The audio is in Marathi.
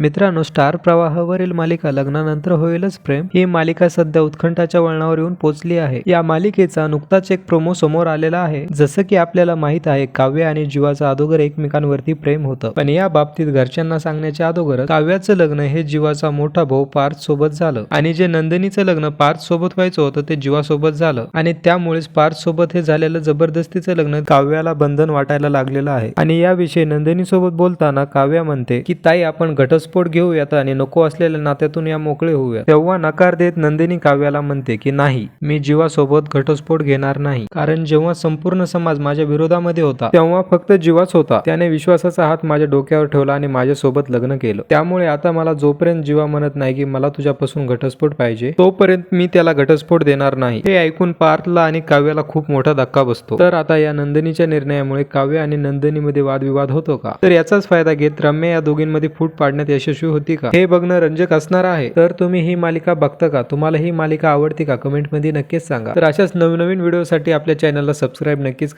मित्रांनो स्टार प्रवाहावरील मालिका लग्नानंतर होईलच. प्रेम ही मालिका सध्या उत्खंठाच्या वळणावर येऊन पोहोचली आहे. या मालिकेचा नुकताच एक प्रोमो समोर आलेला आहे. जसं की आपल्याला माहीत आहे काव्य आणि जीवाचा अगोदर एकमेकांवरती प्रेम होतं. पण या बाबतीत घरच्यांना सांगण्याच्या अगोदर काव्याचं लग्न हे जीवाचा मोठा भाऊ पार्थ सोबत झालं. आणि जे नंदिनीचं लग्न पार्थ सोबत व्हायचं होतं ते जीवासोबत झालं. आणि त्यामुळेच पार्थ सोबत हे झालेलं जबरदस्तीचं लग्न काव्याला बंधन वाटायला लागलेलं आहे. आणि याविषयी नंदिनी सोबत बोलताना काव्या म्हणते की ताई आपण घटस्फोट घेऊयात आणि नको असलेल्या नात्यातून या मोकळे होऊया तेव्हा नकार देत नंदिनी काव्याला म्हणते की नाही मी जीवासोबत घटस्फोट घेणार नाही. कारण जेव्हा संपूर्ण समाज माझ्या विरोधामध्ये होता तेव्हा फक्त जीवाच होता. त्याने विश्वासाचा हात माझ्या डोक्यावर ठेवला आणि माझ्यासोबत लग्न केलं. त्यामुळे आता मला जोपर्यंत जीवा म्हणत नाही की मला तुझ्यापासून घटस्फोट पाहिजे तोपर्यंत मी त्याला घटस्फोट देणार नाही. हे ऐकून पार्थला आणि काव्याला खूप मोठा धक्का बसतो. तर आता या नंदिनीच्या निर्णयामुळे काव्य आणि नंदिनीमध्ये वादविवाद होतो का? तर याचाच फायदा घेत रम्या या दोघींमध्ये फूट पाडण्यात यशस्वी होती का? हे बघणं रंजक असणार आहे. तर तुम्ही ही मालिका बघता का? तुम्हाला ही मालिका आवडते का? कमेंटमध्ये नक्कीच सांगा. तर अशाच नवनवीन व्हिडिओसाठी आपल्या चॅनलला सबस्क्राईब नक्कीच करा.